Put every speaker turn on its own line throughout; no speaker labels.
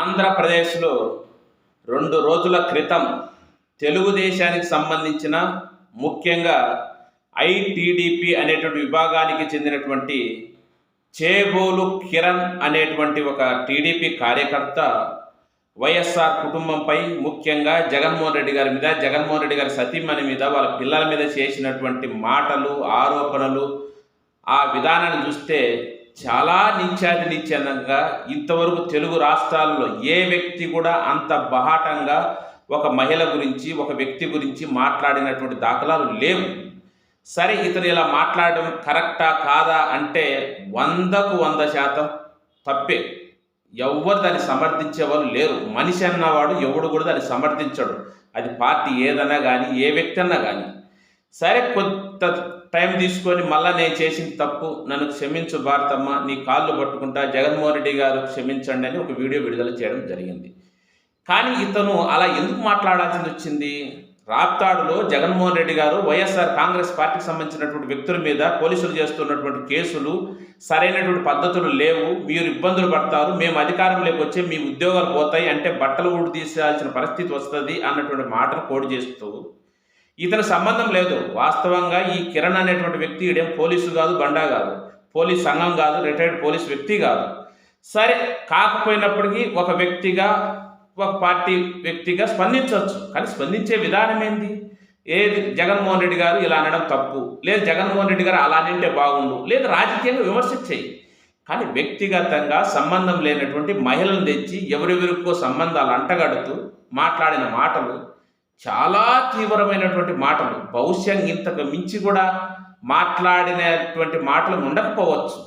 ఆంధ్రప్రదేశ్లో రెండు రోజుల క్రితం తెలుగుదేశానికి సంబంధించిన ముఖ్యంగా ఐటీడీపీ అనేటువంటి విభాగానికి చెందినటువంటి చేబోలు కిరణ్ అనేటువంటి ఒక టీడీపీ కార్యకర్త వైఎస్ఆర్ కుటుంబంపై ముఖ్యంగా జగన్మోహన్ రెడ్డి గారి మీద జగన్మోహన్ రెడ్డి గారి సతీమణి మీద వాళ్ళ పిల్లల మీద చేసినటువంటి మాటలు ఆరోపణలు ఆ విధానాన్ని చూస్తే చాలా నిత్యాది నీచనంగా ఇంతవరకు తెలుగు రాష్ట్రాల్లో ఏ వ్యక్తి కూడా అంత బహాటంగా ఒక మహిళ గురించి ఒక వ్యక్తి గురించి మాట్లాడినటువంటి దాఖలాలు లేవు. సరే ఇతను ఇలా మాట్లాడడం కరెక్టా కాదా అంటే వందకు వంద శాతం తప్పే. ఎవ్వరు దాన్ని సమర్థించే వాళ్ళు లేరు. మనిషి అన్నవాడు ఎవడు కూడా దాన్ని సమర్థించడు. అది పార్టీ ఏదన్నా కానీ ఏ వ్యక్తి అన్నా కానీ సరే కొంత టైం తీసుకొని మళ్ళా నేను చేసిన తప్పు నన్ను క్షమించు భారతమ్మ నీ కాళ్ళు పట్టుకుంటా జగన్మోహన్ రెడ్డి గారు క్షమించండి అని ఒక వీడియో విడుదల చేయడం జరిగింది. కానీ ఇతను అలా ఎందుకు మాట్లాడాల్సింది వచ్చింది? రాప్తాడులో జగన్మోహన్ రెడ్డి గారు వైఎస్ఆర్ కాంగ్రెస్ పార్టీకి సంబంధించినటువంటి వ్యక్తుల మీద పోలీసులు చేస్తున్నటువంటి కేసులు సరైనటువంటి పద్ధతులు లేవు. మీరు ఇబ్బందులు పడతారు. మేము అధికారంలోకి వచ్చి మీ ఉద్యోగాలు పోతాయి అంటే బట్టలు ఊడి తీసేయాల్సిన పరిస్థితి వస్తుంది అన్నటువంటి మాటను కోడి చేస్తూ ఇతని సంబంధం లేదు. వాస్తవంగా ఈ కిరణ్ అనేటువంటి వ్యక్తి ఇడే పోలీసు కాదు బండా కాదు. పోలీస్ సంఘం కాదు రిటైర్డ్ పోలీస్ వ్యక్తి కాదు. సరే కాకపోయినప్పటికీ ఒక వ్యక్తిగా ఒక పార్టీ వ్యక్తిగా స్పందించవచ్చు. కానీ స్పందించే విధానం ఏంది? ఏది? జగన్మోహన్ రెడ్డి గారు ఇలా అనడం తప్పు. లేదు జగన్మోహన్ రెడ్డి గారు అలా నింటే బాగుండు. లేదు రాజకీయంగా విమర్శించేయి. కానీ వ్యక్తిగతంగా సంబంధం లేనటువంటి మహిళలను తెచ్చి ఎవరెవరికో సంబంధాలు అంటగడుతూ మాట్లాడిన మాటలు చాలా తీవ్రమైనటువంటి మాటలు. బహుశా ఇంతకు మించి కూడా మాట్లాడినటువంటి మాటలు ఉండకపోవచ్చు.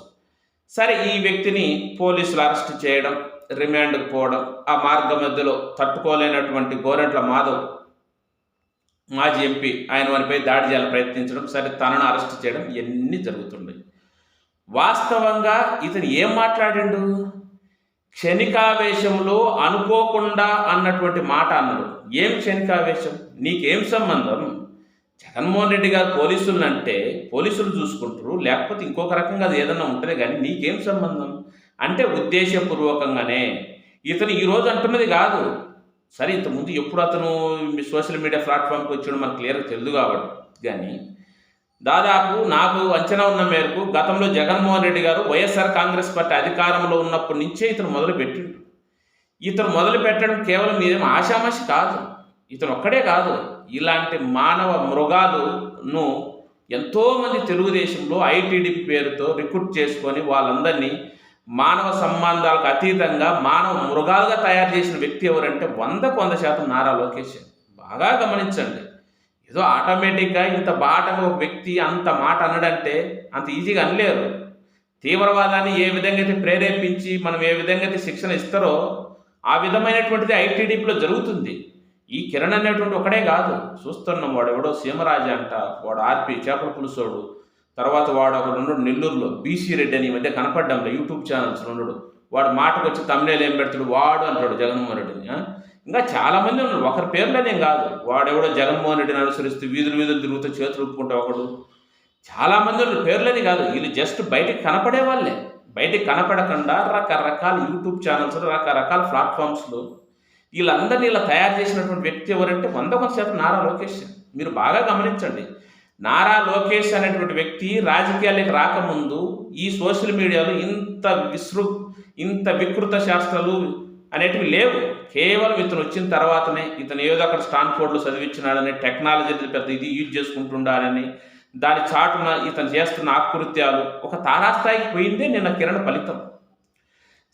సరే ఈ వ్యక్తిని పోలీసులు అరెస్ట్ చేయడం రిమాండ్కి పోవడం ఆ మార్గం మధ్యలో తట్టుకోలేనటువంటి గోరెంట్ల మాధవ్ మాజీ ఎంపీ ఆయన వారిపై దాడి చేయాలని ప్రయత్నించడం సరే తనను అరెస్ట్ చేయడం ఇవన్నీ జరుగుతున్నాయి వాస్తవంగా ఇతను ఏం మాట్లాడిండు? క్షణికావేశంలో అనుకోకుండా అన్నటువంటి మాట అన్నాడు. ఏం క్షణికావేశం? నీకేం సంబంధం? జగన్మోహన్ రెడ్డి గారు పోలీసులను అంటే పోలీసులు చూసుకుంటారు లేకపోతే ఇంకొక రకంగా అది ఏదన్నా ఉంటుంది కానీ నీకేం సంబంధం? అంటే ఉద్దేశపూర్వకంగానే. ఇతను ఈరోజు అంటున్నది కాదు. సరే ఇంతకుముందు ఎప్పుడు అతను సోషల్ మీడియా ప్లాట్ఫామ్కి వచ్చాడు మనకు క్లియర్గా తెలియదు కాబట్టి. కానీ దాదాపు నాకు అంచనా ఉన్న మేరకు గతంలో జగన్మోహన్ రెడ్డి గారు వైఎస్ఆర్ కాంగ్రెస్ పార్టీ అధికారంలో ఉన్నప్పటి నుంచే ఇతను మొదలు పెట్టిండు ఇతను మొదలు పెట్టడం కేవలం మీదేం ఆషామాషి కాదు. ఇతను ఒక్కడే కాదు. ఇలాంటి మానవ మృగాలను ఎంతోమంది తెలుగుదేశంలో ఐటీడీ పేరుతో రిక్రూట్ చేసుకొని వాళ్ళందరినీ మానవ సంబంధాలకు అతీతంగా మానవ మృగాలుగా తయారు చేసిన వ్యక్తి ఎవరంటే వందకు వంద శాతం నారా లోకేష్. బాగా గమనించండి. ఏదో ఆటోమేటిక్గా ఇంత బాటగా ఒక వ్యక్తి అంత మాట అనడంటే అంత ఈజీగా అనలేరు. తీవ్రవాదాన్ని ఏ విధంగా అయితే ప్రేరేపించి మనం ఏ విధంగా అయితే శిక్షణ ఇస్తారో ఆ విధమైనటువంటిది ఐటీడీపీలో జరుగుతుంది. ఈ కిరణ్ అనేటువంటి ఒకడే కాదు. చూస్తున్నాం వాడు ఎవడో సీమరాజు అంట. వాడు ఆర్పి చేపల పులుసోడు. తర్వాత వాడు ఒకడు నెల్లూరులో బీసీ రెడ్డి అని ఈ మధ్య కనపడ్డంలో యూట్యూబ్ ఛానల్స్ ఉండడు వాడు మాటకు వచ్చి తమిళ ఏం పెడతాడు? వాడు అంటాడు జగన్మోహన్ రెడ్డిని. ఇంకా చాలా మంది ఉన్నారు. ఒకరి పేర్లనేం కాదు. వాడెవడో జగన్మోహన్ రెడ్డిని అనుసరిస్తూ వీధులు వీధులు తిరుగుతూ చేతులు ఊపుకుంటూ ఒకడు. చాలా మంది ఉన్నారు. పేర్లని కాదు. వీళ్ళు జస్ట్ బయటికి కనపడే వాళ్ళే. బయటికి కనపడకుండా రకరకాల యూట్యూబ్ ఛానల్స్ రకరకాల ప్లాట్ఫామ్స్లో వీళ్ళందరినీ ఇలా తయారు చేసినటువంటి వ్యక్తి ఎవరంటే వంద కొంత శాతం నారా లోకేష్. మీరు బాగా గమనించండి. నారా లోకేష్ అనేటువంటి వ్యక్తి రాజకీయాలకు రాకముందు ఈ సోషల్ మీడియాలో ఇంత విసృ ఇంత వికృత శాస్త్రాలు అనేటివి లేవు. కేవలం ఇతను వచ్చిన తర్వాతనే ఇతను ఏదో అక్కడ స్టాన్ఫోర్డ్లో చదివించినాడని టెక్నాలజీ పెద్ద ఇది యూజ్ చేసుకుంటుండాలని దాని చాటున ఇతను చేస్తున్న ఆకృత్యాలు ఒక తారాస్థాయికి పోయిందే నిన్న కిరణ ఫలితం.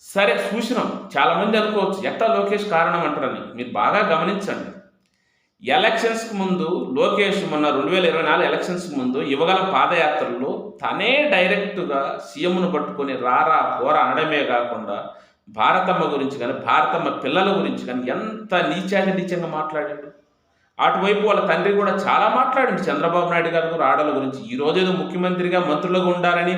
సరే చూసినాం చాలామంది అనుకోవచ్చు ఎట్లా లోకేష్ కారణం? అంటారని. మీరు బాగా గమనించండి. ఎలక్షన్స్కి ముందు లోకేష్ మొన్న రెండు వేల ఇరవై నాలుగు ఎలక్షన్స్కి ముందు యువగల పాదయాత్రలో తనే డైరెక్ట్గా సీఎంను పట్టుకొని రారా పోరా అనడమే కాకుండా భారతమ్మ గురించి కానీ భారతమ్మ పిల్లల గురించి కానీ ఎంత నీచాది నీచంగా మాట్లాడాడు. అటువైపు వాళ్ళ తండ్రి కూడా చాలా మాట్లాడింది చంద్రబాబు నాయుడు గారు కూడా ఆడల గురించి. ఈ రోజేదో ఏదో ముఖ్యమంత్రిగా మంత్రులుగా ఉండాలని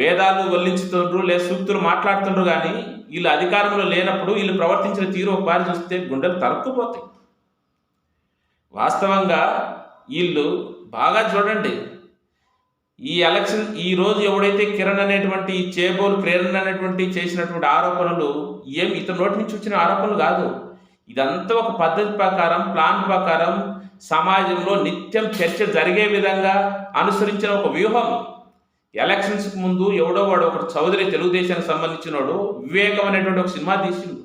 వేదాలు వల్లించుతుండ్రు లేదా సూక్తులు మాట్లాడుతుండ్రు కానీ వీళ్ళు అధికారంలో లేనప్పుడు వీళ్ళు ప్రవర్తించిన తీరు ఒకసారి చూస్తే గుండెలు తరుక్కుపోతాయి. వాస్తవంగా వీళ్ళు బాగా చూడండి. ఈ ఎలక్షన్ ఈ రోజు ఎవడైతే కిరణ్ అనేటువంటి చేబోలు ప్రేరణ అనేటువంటి చేసినటువంటి ఆరోపణలు ఏం ఇతని నోటి నుంచి వచ్చిన ఆరోపణలు కాదు. ఇదంతా ఒక పద్ధతి ప్రకారం ప్లాన్ ప్రకారం సమాజంలో నిత్యం చర్చ జరిగే విధంగా అనుసరించిన ఒక వ్యూహం. ఎలక్షన్స్కి ముందు ఎవడో వాడు ఒకడు చౌదరి తెలుగుదేశానికి సంబంధించినోడు వివేకం అనేటువంటి ఒక సినిమా తీసిండు.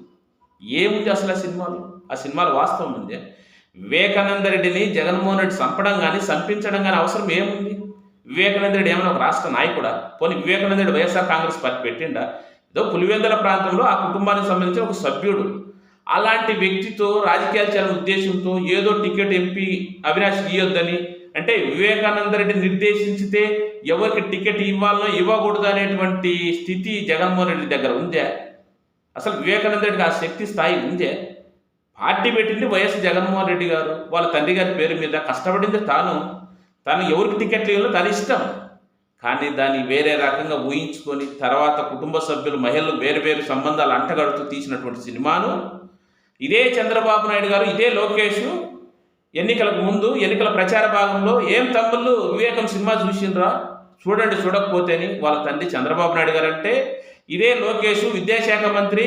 ఏముంది అసలు ఆ సినిమాలో? ఆ సినిమాలో వాస్తవం ఉంది. వివేకానంద రెడ్డిని జగన్మోహన్ రెడ్డి చంపడం కానీ చంపించడం కానీ అవసరం ఏముంది? వివేకానంద రెడ్డి ఏమైనా ఒక రాష్ట్ర నాయకుడా? పోనీ వివేకానంద రెడ్డి వైఎస్ఆర్ కాంగ్రెస్ పార్టీ పెట్టిండా? ఏదో పులివెందుల ప్రాంతంలో ఆ కుటుంబానికి సంబంధించిన ఒక సభ్యుడు. అలాంటి వ్యక్తితో రాజకీయాలు చేయాలనే ఉద్దేశంతో ఏదో టికెట్ ఎంపీ అవినాష్ ఇవ్వొద్దని అంటే వివేకానంద రెడ్డి నిర్దేశించితే ఎవరికి టికెట్ ఇవ్వాలనో ఇవ్వకూడదు అనేటువంటి స్థితి జగన్మోహన్ రెడ్డి దగ్గర ఉందే. అసలు వివేకానంద రెడ్డికి ఆ శక్తి స్థాయి ఉందే? పార్టీ పెట్టింది వైఎస్ జగన్మోహన్ రెడ్డి గారు. వాళ్ళ తండ్రి గారి పేరు మీద కష్టపడింది తాను. తను ఎవరికి టికెట్లు ఇవ్వాలో తన ఇష్టం. కానీ దాన్ని వేరే రకంగా ఊహించుకొని తర్వాత కుటుంబ సభ్యులు మహిళలు వేరు వేరు సంబంధాలు అంటగడుతూ తీసినటువంటి సినిమాను ఇదే చంద్రబాబు నాయుడు గారు ఇదే లోకేష్ ఎన్నికలకు ముందు ఎన్నికల ప్రచార భాగంలో ఏం తమ్ముళ్ళు వివేకం సినిమా చూసిండ్రా? చూడండి చూడకపోతేని వాళ్ళ తండ్రి చంద్రబాబు నాయుడు గారు అంటే ఇదే లోకేష్ విద్యాశాఖ మంత్రి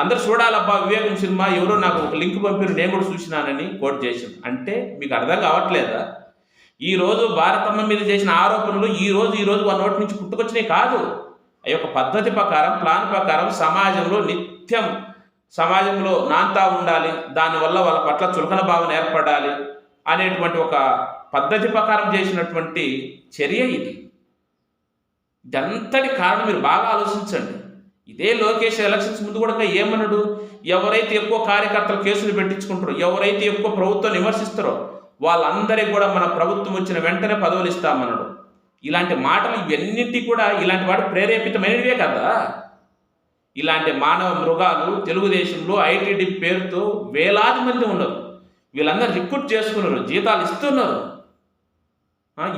అందరు చూడాలబ్బా వివేకం సినిమా ఎవరో నాకు ఒక లింక్ పంపిరు నేను కూడా చూసినానని కోట్ చేసింది అంటే మీకు అర్థం కావట్లేదా? ఈ రోజు భారతమ్మ మీద చేసిన ఆరోపణలు ఈ రోజు ఈ రోజు వాళ్ళ నోటి నుంచి పుట్టుకొచ్చినాయి కాదు. ఆ యొక్క పద్ధతి ప్రకారం ప్లాన్ ప్రకారం సమాజంలో నిత్యం సమాజంలో నాంతా ఉండాలి దానివల్ల వాళ్ళ పట్ల చులకన భావన ఏర్పడాలి అనేటువంటి ఒక పద్ధతి ప్రకారం చేసినటువంటి చర్య ఇది. ఇదంతటి కారణం మీరు బాగా ఆలోచించండి. ఇదే లోకేష్ ఎలక్షన్స్ ముందు కూడా ఏమన్నాడు ఎవరైతే ఎక్కువ కార్యకర్తలు కేసులు పెట్టించుకుంటారో ఎవరైతే ఎక్కువ ప్రభుత్వం విమర్శిస్తారో వాళ్ళందరికీ కూడా మన ప్రభుత్వం వచ్చిన వెంటనే పదవులు ఇస్తామన్నాడు. ఇలాంటి మాటలు ఇవన్నింటి కూడా ఇలాంటి వాడు ప్రేరేపితమైనవే కదా? ఇలాంటి మానవ మృగాలు తెలుగుదేశంలో ఐటీడీ పేరుతో వేలాది మంది ఉన్నారు. వీళ్ళందరూ రిక్రూట్ చేసుకున్నారు జీతాలు ఇస్తున్నారు.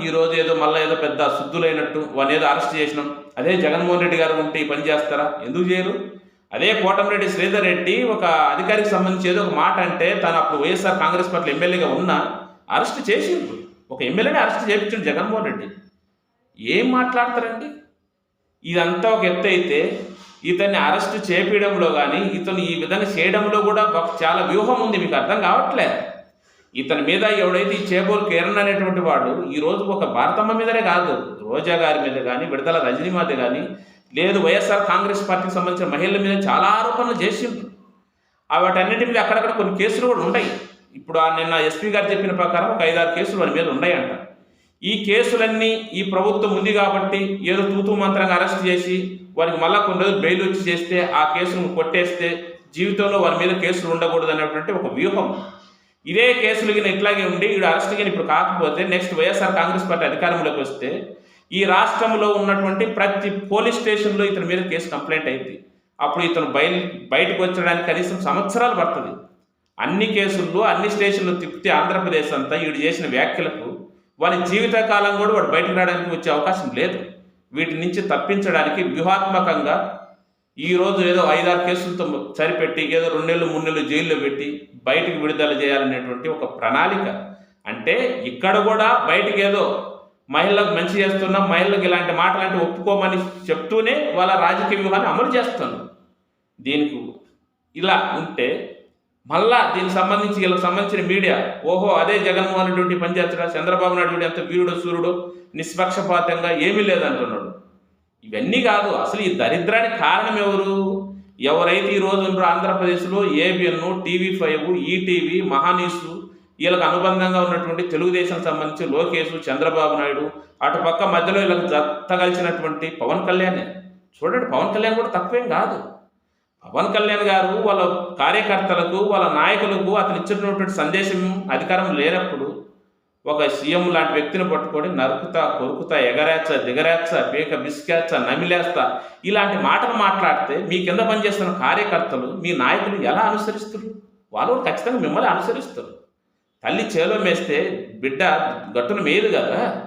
ఈరోజు ఈ ఏదో మళ్ళీ ఏదో పెద్ద శుద్ధులైనట్టు వాడిని ఏదో అరెస్ట్ చేసినాం. అదే జగన్మోహన్ రెడ్డి గారు ఉంటే ఈ పని చేస్తారా? ఎందుకు చేయరు? అదే కోటమిరెడ్డి శ్రీధర్ రెడ్డి ఒక అధికారికి సంబంధించి ఏదో ఒక మాట అంటే తను అప్పుడు వైఎస్ఆర్ కాంగ్రెస్ పార్టీ ఎమ్మెల్యేగా ఉన్నా అరెస్ట్ చేసిండ్రు. ఒక ఎమ్మెల్యేని అరెస్ట్ చేయించాడు జగన్మోహన్ రెడ్డి. ఏం మాట్లాడతారండి? ఇదంతా ఒక ఎత్తు అయితే ఇతన్ని అరెస్ట్ చేపించడంలో కానీ ఇతను ఈ విధంగా చేయడంలో కూడా చాలా వ్యూహం ఉంది మీకు అర్థం కావట్లేదు ఇతని మీద ఎవడైతే ఈ చేబోల్ కిరణ్ అనేటువంటి వాడు ఈ రోజు ఒక భారతమ్మ మీదనే కాదు రోజా గారి మీద కానీ విడతల రజనీ మీద కానీ లేదు వైఎస్ఆర్ కాంగ్రెస్ పార్టీకి సంబంధించిన మహిళల మీద చాలా ఆరోపణలు చేసిండ్రు. ఆ వాటన్నిటి మీద అక్కడక్కడ కొన్ని కేసులు కూడా ఉంటాయి. ఇప్పుడు ఆ నిన్న ఎస్పీ గారు చెప్పిన ప్రకారం ఒక ఐదారు కేసులు వారి మీద ఉన్నాయంట. ఈ కేసులన్నీ ఈ ప్రభుత్వం ఉంది కాబట్టి ఏదో తూతూ మంత్రంగా అరెస్ట్ చేసి వారికి మళ్ళా కొన్ని రోజులు బెయిల్ వచ్చి చేస్తే ఆ కేసును కొట్టేస్తే జీవితంలో వారి మీద కేసులు ఉండకూడదు అనేటువంటి ఒక వ్యూహం. ఇదే కేసులు గిన ఇట్లాగే ఉండి వీడు అరెస్ట్ గిన ఇప్పుడు కాకపోతే నెక్స్ట్ వైఎస్ఆర్ కాంగ్రెస్ పార్టీ అధికారంలోకి వస్తే ఈ రాష్ట్రంలో ఉన్నటువంటి ప్రతి పోలీస్ స్టేషన్లో ఇతని మీద కేసు కంప్లైంట్ అయింది. అప్పుడు ఇతను బయలు బయటకు వచ్చడానికి కనీసం సంవత్సరాలు పడుతుంది. అన్ని కేసుల్లో అన్ని స్టేషన్లు తిప్పితే ఆంధ్రప్రదేశ్ అంతా వీడు చేసిన వ్యాఖ్యలకు వారి జీవితకాలం కూడా వాడు బయటకు రావడానికి వచ్చే అవకాశం లేదు. వీటి నుంచి తప్పించడానికి వ్యూహాత్మకంగా ఈ రోజు ఏదో ఐదారు కేసులతో సరిపెట్టి ఏదో రెండేళ్ళు మూడేళ్ళు మూడు జైల్లో పెట్టి బయటికి విడుదల చేయాలనేటువంటి ఒక ప్రణాళిక. అంటే ఇక్కడ కూడా బయటికి ఏదో మహిళలకు మంచి చేస్తున్నాం మహిళలకు ఇలాంటి మాటలంటే ఒప్పుకోమని చెప్తూనే వాళ్ళ రాజకీయ వ్యూహాన్ని అమలు చేస్తున్నారు. దీనికి ఇలా ఉంటే మళ్ళా దీనికి సంబంధించి వీళ్ళకి సంబంధించిన మీడియా ఓహో అదే జగన్మోహన్ రెడ్డి డ్యూటీ పనిచేస్తాడా చంద్రబాబు నాయుడు అంత వీరుడు సూర్యుడు నిష్పక్షపాతంగా ఏమీ లేదంటున్నాడు. ఇవన్నీ కాదు. అసలు ఈ దరిద్రానికి కారణం ఎవరు? ఎవరైతే ఈ రోజు ఆంధ్రప్రదేశ్లో ABN TV five ETV Maha News వీళ్ళకి అనుబంధంగా ఉన్నటువంటి తెలుగుదేశం సంబంధించి లోకేష్ చంద్రబాబు నాయుడు అటుపక్క మధ్యలో వీళ్ళకి జత్తగలిచినటువంటి పవన్ కళ్యాణ్. చూడండి పవన్ కళ్యాణ్ కూడా తక్కువేం కాదు. పవన్ కళ్యాణ్ గారు వాళ్ళ కార్యకర్తలకు వాళ్ళ నాయకులకు అతను ఇచ్చినటువంటి సందేశం అధికారం లేనప్పుడు ఒక సీఎం లాంటి వ్యక్తిని పట్టుకొని నరుకుతా కొరుకుతా ఎగరేచ్చ దిగరేచ్చ పీక బిస్కేచ్చ నమిలేస్తా ఇలాంటి మాటలు మాట్లాడితే మీ కింద పనిచేస్తున్న కార్యకర్తలు మీ నాయకులు ఎలా అనుసరిస్తారు? వాళ్ళు కూడా ఖచ్చితంగా మిమ్మల్ని అనుసరిస్తారు. తల్లి చేలో మేస్తే బిడ్డ గట్టున మేయదు కదా.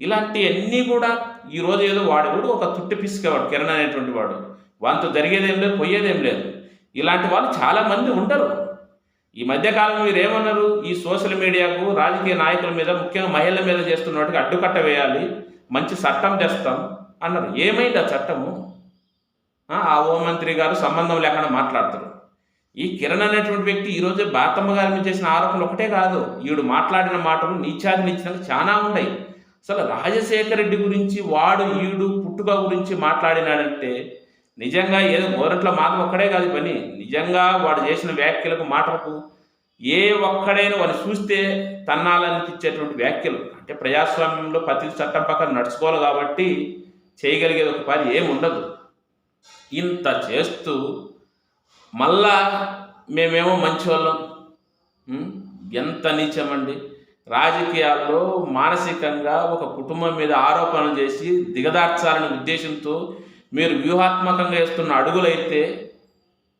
ఇలాంటి అన్నీ కూడా ఈరోజు ఏదో వాడు కూడా ఒక తుట్టి పిసికేవాడు కిరణ్ అనేటువంటి వాడు. వాళ్ళతో జరిగేదేం లేదు పోయేదేం లేదు. ఇలాంటి వాళ్ళు చాలామంది ఉండరు. ఈ మధ్యకాలంలో మీరు ఏమన్నారు ఈ సోషల్ మీడియాకు రాజకీయ నాయకుల మీద ముఖ్యంగా మహిళల మీద చేస్తున్నట్టుగా అడ్డుకట్ట వేయాలి మంచి చట్టం తెస్తాం అన్నారు. ఏమైంది ఆ చట్టము? ఆ, హోంమంత్రి గారు సంబంధం లేకుండా మాట్లాడతారు ఈ కిరణ్ అనేటువంటి వ్యక్తి ఈరోజు బాతమ్మ గారి మీద చేసిన ఆరోపణలు ఒకటే కాదు. ఈవిడ మాట్లాడిన మాటలు నీచాది నీచినవి చాలా ఉన్నాయి. అసలు రాజశేఖర రెడ్డి గురించి వాడు ఈడు పుట్టుక గురించి మాట్లాడినాడంటే నిజంగా ఏదో గోరట్ల మాత్రం ఒక్కడే కాదు పని. నిజంగా వాడు చేసిన వ్యాఖ్యలకు మాటలకు ఏ ఒక్కడైనా వాడిని చూస్తే తన్నాలనిపించేటువంటి వ్యాఖ్యలు. అంటే ప్రజాస్వామ్యంలో ప్రతి చట్టం పక్కన నడుచుకోవాలి కాబట్టి చేయగలిగేది ఒక పని ఏముండదు ఇంత చేస్తూ మళ్ళా మేమేమో మంచివాళ్ళం. ఎంత నీచమండి. రాజకీయాల్లో మానసికంగా ఒక కుటుంబం మీద ఆరోపణలు చేసి దిగదార్చాలనే ఉద్దేశంతో మీరు వ్యూహాత్మకంగా వేస్తున్న అడుగులైతే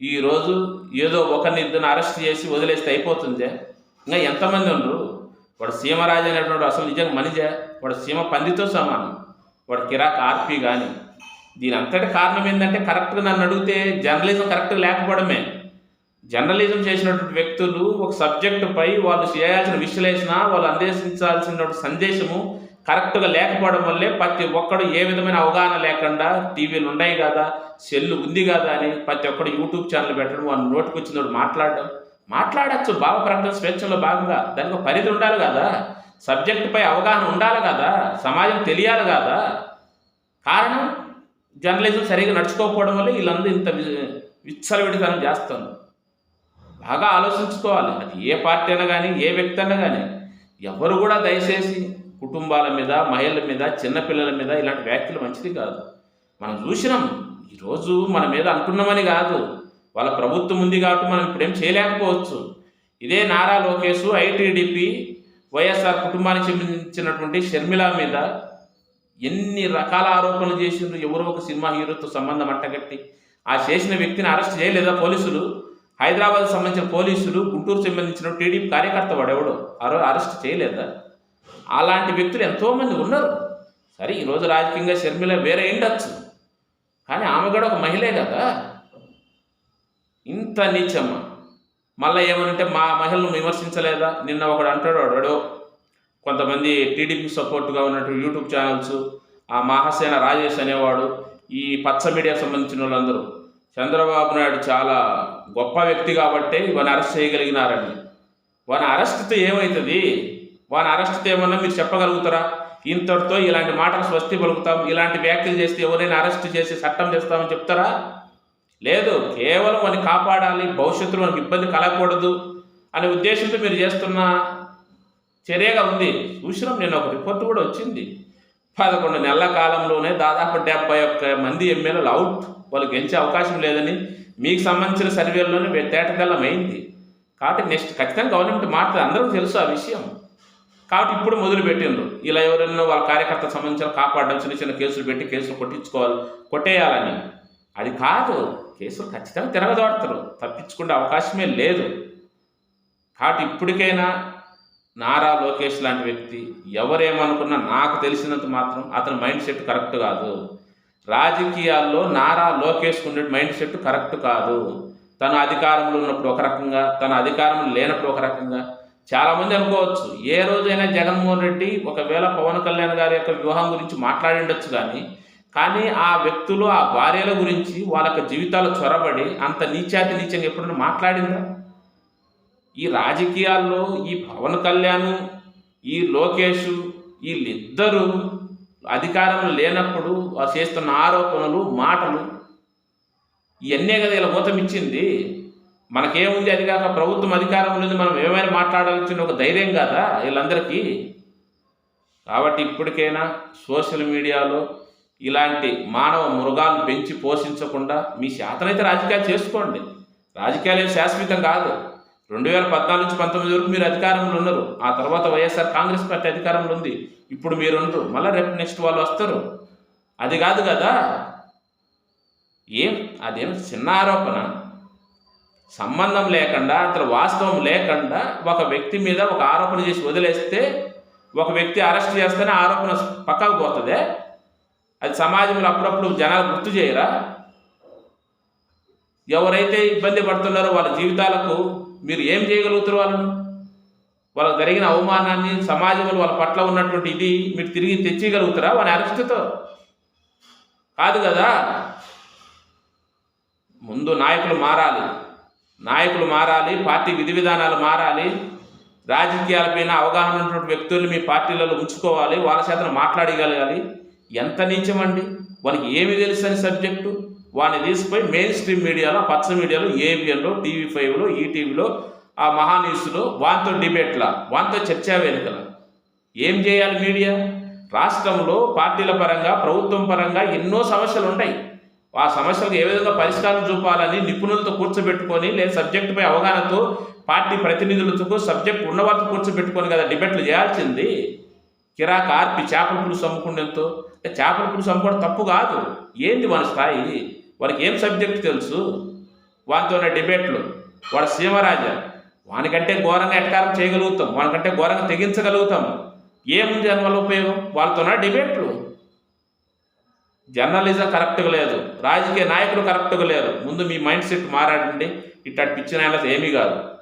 ఈరోజు ఏదో ఒకరిని ఇద్దరిని అరెస్ట్ చేసి వదిలేస్తే అయిపోతుందే? ఇంకా ఎంతమంది ఉండరు? వాడు సీమరాజు అనేటువంటి అసలు నిజంగా మనిజే వాడు సీమ పందితో సమానం. వాడు కిరాక్ ఆర్పి కానీ దీని అంతటి కారణం ఏంటంటే కరెక్ట్గా నన్ను అడిగితే జర్నలిజం కరెక్ట్గా లేకపోవడమే. జర్నలిజం చేసినటువంటి వ్యక్తులు ఒక సబ్జెక్టుపై వాళ్ళు చేయాల్సిన విశ్లేషణ వాళ్ళు అందేశించాల్సిన సందేశము కరెక్ట్గా లేకపోవడం వల్లే ప్రతి ఒక్కడు ఏ విధమైన అవగాహన లేకుండా టీవీలు ఉన్నాయి కదా సెల్లు ఉంది కదా అని ప్రతి ఒక్కడు యూట్యూబ్ ఛానల్ పెట్టడం వాళ్ళు నోటికి వచ్చినోడు మాట్లాడడం. మాట్లాడచ్చు భావ ప్రకటన స్వేచ్ఛలో భాగంగా. దానికి పరిధి ఉండాలి కదా. సబ్జెక్టుపై అవగాహన ఉండాలి కదా. సమాజం తెలియాలి కదా. కారణం జర్నలిజం సరిగా నడుచుకోకపోవడం వల్ల వీళ్ళందరూ ఇంత విచ్చలవిడితనం చేస్తుంది బాగా ఆలోచించుకోవాలి. అది ఏ పార్టీ అయినా కానీ ఏ వ్యక్తి అయినా కానీ ఎవరు కూడా దయచేసి కుటుంబాల మీద మహిళల మీద చిన్నపిల్లల మీద ఇలాంటి వ్యాఖ్యలు మంచిది కాదు. మనం చూసినాం. ఈరోజు మన మీద అంటున్నామని కాదు. వాళ్ళ ప్రభుత్వం ఉంది కాబట్టి మనం ఇప్పుడేం చేయలేకపోవచ్చు. ఇదే నారా లోకేష్ ఐటీడీపీ వైఎస్ఆర్ కుటుంబానికి చెందించినటువంటి షర్మిల మీద ఎన్ని రకాల ఆరోపణలు చేసిండ్రు? ఎవరో ఒక సినిమా హీరోతో సంబంధం అట్టగట్టి ఆ చేసిన వ్యక్తిని అరెస్ట్ చేయలేదా పోలీసులు? హైదరాబాద్ సంబంధించిన పోలీసులు గుంటూరు సంబంధించిన టీడీపీ కార్యకర్త వాడెవడో? ఆ రోజు అరెస్ట్ చేయలేదా? అలాంటి వ్యక్తులు ఎంతోమంది ఉన్నారు. సరే ఈరోజు రాజకీయంగా షర్మిల వేరే ఉండొచ్చు. కానీ ఆమె కూడా ఒక మహిళే కదా. ఇంత నీచమ్మ. మళ్ళీ ఏమనంటే మా మహిళను విమర్శించలేదా? నిన్న ఒకడు అంటాడు వాడో కొంతమంది టీడీపీ సపోర్ట్గా ఉన్నట్టు యూట్యూబ్ ఛానల్స్ ఆ మహాసేన రాజేష్ అనేవాడు ఈ పచ్చ మీడియా సంబంధించిన వాళ్ళందరూ. చంద్రబాబు నాయుడు చాలా గొప్ప వ్యక్తి కాబట్టే వాని అరెస్ట్ చేయగలిగినారని వాని అరెస్ట్తో ఏమవుతుంది వాని అరెస్ట్ చేయమన్నా మీరు చెప్పగలుగుతారా? ఇంతటితో ఇలాంటి మాటలు స్వస్తి పలుకుతాం. ఇలాంటి వ్యాఖ్యలు చేస్తే ఎవరైనా అరెస్ట్ చేసి చట్టం చేస్తామని చెప్తారా? లేదు కేవలం వాని కాపాడాలి భవిష్యత్తులో మనకి ఇబ్బంది కలగకూడదు అనే ఉద్దేశంతో మీరు చేస్తున్న చర్యగా ఉంది. చూసినాం నేను ఒక రిపోర్ట్ కూడా వచ్చింది. పదకొండు నెలల కాలంలోనే దాదాపు డెబ్బై ఒక్క మంది ఎమ్మెల్యేలు అవుట్. వాళ్ళు గెలిచే అవకాశం లేదని మీకు సంబంధించిన సర్వేల్లోనే తేటతెల్లమైంది కాబట్టి నెక్స్ట్ ఖచ్చితంగా గవర్నమెంట్ మారుతుంది అందరికీ తెలుసు ఆ విషయం. కాబట్టి ఇప్పుడు మొదలు పెట్టిండ్రు ఇలా ఎవరైనా వాళ్ళ కార్యకర్త సంబంధించిన కాపాడడం చిన్న చిన్న కేసులు పెట్టి కేసులు కొట్టించుకోవాలి కొట్టేయాలని. అది కాదు. కేసులు ఖచ్చితంగా తిరగదోడతారు తప్పించుకునే అవకాశమే లేదు. కాబట్టి ఇప్పటికైనా నారా లోకేష్ లాంటి వ్యక్తి ఎవరేమనుకున్నా నాకు తెలిసినంత మాత్రం అతని మైండ్ సెట్ కరెక్ట్ కాదు. రాజకీయాల్లో నారా లోకేష్ ఉండే మైండ్ సెట్ కరెక్ట్ కాదు. తన అధికారంలో ఉన్నప్పుడు ఒక రకంగా తన అధికారం లేనప్పుడు ఒక రకంగా చాలామంది అనుకోవచ్చు ఏ రోజైనా జగన్మోహన్ రెడ్డి ఒకవేళ పవన్ కళ్యాణ్ గారి యొక్క వివాహం గురించి మాట్లాడి ఉండొచ్చు కానీ కానీ ఆ వ్యక్తులు ఆ భార్యల గురించి వాళ్ళ యొక్క జీవితాలు చొరబడి అంత నీచాతి నీచంగా ఎప్పుడైనా మాట్లాడిందా? ఈ రాజకీయాల్లో ఈ పవన్ కళ్యాణ్ ఈ లోకేష్ వీళ్ళిద్దరూ అధికారం లేనప్పుడు చేస్తున్న ఆరోపణలు మాటలు ఇవన్నీ కదా ఇలా మూతమిచ్చింది మనకేముంది? అది కాక ప్రభుత్వం అధికారం ఉంది మనం ఏమైనా మాట్లాడాల్సిన ఒక ధైర్యం కదా వీళ్ళందరికీ? కాబట్టి ఇప్పటికైనా సోషల్ మీడియాలో ఇలాంటి మానవ మృగాలను పెంచి పోషించకుండా మీ శాతనైతే రాజకీయాలు చేసుకోండి. రాజకీయాలు ఏం శాశ్వతం కాదు. రెండు వేల పద్నాలుగు నుంచి పంతొమ్మిది వరకు మీరు అధికారంలో ఉన్నారు. ఆ తర్వాత వైఎస్ఆర్ కాంగ్రెస్ పార్టీ అధికారంలో ఉంది. ఇప్పుడు మీరు ఉండరు. మళ్ళీ రేపు నెక్స్ట్ వాళ్ళు వస్తారు. అది కాదు కదా. ఏం? అదేం చిన్న ఆరోపణ. సంబంధం లేకుండా అసలు వాస్తవం లేకుండా ఒక వ్యక్తి మీద ఒక ఆరోపణ చేసి వదిలేస్తే ఒక వ్యక్తి అరెస్ట్ చేస్తేనే ఆరోపణ పక్కకు పోతుంది. అది సమాజంలో అప్పుడప్పుడు జనాలు గుర్తు చేయరా? ఎవరైతే ఇబ్బంది పడుతున్నారో వాళ్ళ జీవితాలకు మీరు ఏం చేయగలుగుతారు వాళ్ళను? వాళ్ళకు జరిగిన అవమానాన్ని సమాజంలో వాళ్ళ పట్ల ఉన్నటువంటి ఇది మీరు తిరిగి తెచ్చగలుగుతారా వాళ్ళ అరెస్టుతో? కాదు కదా. ముందు నాయకులు మారాలి. నాయకులు మారాలి పార్టీ విధి విధానాలు మారాలి రాజకీయాలపైన అవగాహన ఉన్నటువంటి వ్యక్తుల్ని మీ పార్టీలలో ఉంచుకోవాలి వాళ్ళ చేతను మాట్లాడగలగాలి. ఎంత నీచమండి? వానికి ఏమి తెలుసని సబ్జెక్టు? వాడిని తీసుకుపోయి మెయిన్ స్ట్రీమ్ మీడియాలో పచ్చ మీడియాలో ఏబిఎన్లో టీవీ ఫైవ్లో ఈటీవీలో ఆ మహా వాంతో డిబేట్ల వాంతో చర్చా వేదికల. ఏం చేయాలి మీడియా? రాష్ట్రంలో పార్టీల పరంగా ప్రభుత్వం పరంగా ఎన్నో సమస్యలు ఉంటాయి ఆ సమస్యలకు ఏ విధంగా పరిష్కారం చూపాలని నిపుణులతో కూర్చోబెట్టుకొని లేదా సబ్జెక్టుపై అవగాహనతో పార్టీ ప్రతినిధులతో సబ్జెక్ట్ ఉన్న కూర్చోబెట్టుకొని కదా డిబేట్లు చేయాల్సింది. కిరాక్ ఆర్పి చేపల పులుసు అమ్ముకునేంతో చేపల పులుసు అమ్ముకోవడం తప్పు కాదు. ఏంది మన స్థాయి? వాడికి ఏం సబ్జెక్ట్ తెలుసు? వానితోనే డిబేట్లు? వాడు సీమరాజా. వానికంటే ఘోరంగా ఎట్కారం చేయగలుగుతాం. వానికంటే ఘోరంగా తెగించగలుగుతాం. ఏముంది దానివల్ల ఉపయోగం? వాళ్ళతోనే డిబేట్లు. జర్నలిజం కరెక్ట్గా లేదు. రాజకీయ నాయకులు కరెక్ట్గా లేరు ముందు మీ మైండ్ సెట్ మారాడండి. ఇట్టాటి పిచ్చిన ఏమీ కాదు.